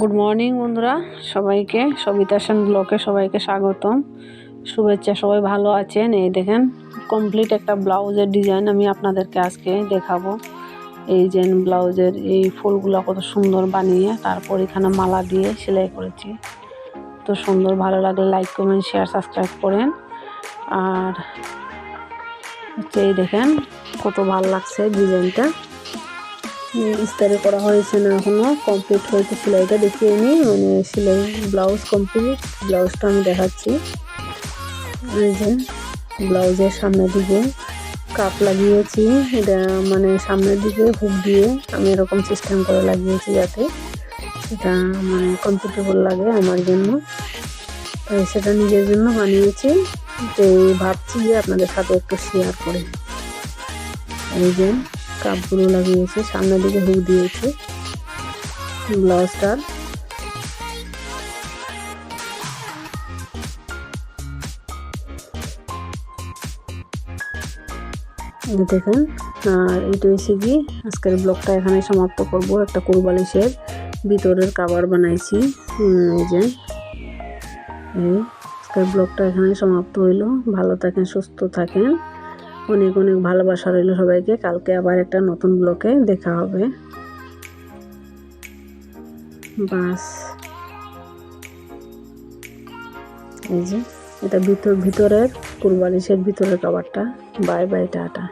Good morning বন্ধুরা। সবাইকে, সবিতা সেন ব্লকে সবাইকে স্বাগতম। শুভেচ্ছা, সবাই ভালো আছেন? এই দেখেন কমপ্লিট একটা ব্লাউজের ডিজাইন আমি আপনাদেরকে আজকে দেখাবো। এই যে ব্লাউজের এই ফুলগুলো কত সুন্দর বানিয়ে তারপর এখানে মালা দিয়ে সেলাই করেছি। তো সুন্দর, ভালো লাগলে লাইক কমেন্ট শেয়ার সাবস্ক্রাইব করেন। আর হচ্ছে এই দেখেন, কত ভালো লাগছে ডিজাইনটা ইস্তারি করা হয়েছে না এখনও কমপ্লিট হয়েছে সেলাইটা, দেখিয়ে নিই মানে সেলাই ব্লাউজ কমপ্লিট ব্লাউজটা আমি দেখাচ্ছি। এই যে ব্লাউজের সামনের দিকে কাপ লাগিয়েছি। এটা মানে সামনের দিকে হুক দিয়ে আমি এরকম সিস্টেম করে লাগিয়েছি যাতে এটা মানে কমফোর্টেবল লাগে আমার জন্য। তাই সেটা নিজের জন্য বানিয়েছি। তো ভাবছি যে আপনাদের সাথে একটু শেয়ার করি। এই যে কাপগুলো লাগিয়েছে, সামনের দিকে হুক দিয়েছে। ব্লাউজটার দেখেন, আর এটা হচ্ছে কি, আজকের ব্লগটা এখানে সমাপ্ত করব। একটা কোরবালিশের ভিতরের কাবার বানাইছি। এই যে। আজকের ব্লগটা এখানে সমাপ্ত হইল। ভালো থাকেন, সুস্থ থাকেন। অনেক অনেক ভালোবাসা রইল সবাইকে। কালকে আবার একটা নতুন ব্লকে দেখা হবে। বাস। এই যে, এটা ভিতর, ভিতরের কুরবালিশের ভিতরের খাবারটা বাই বাই, টাটা।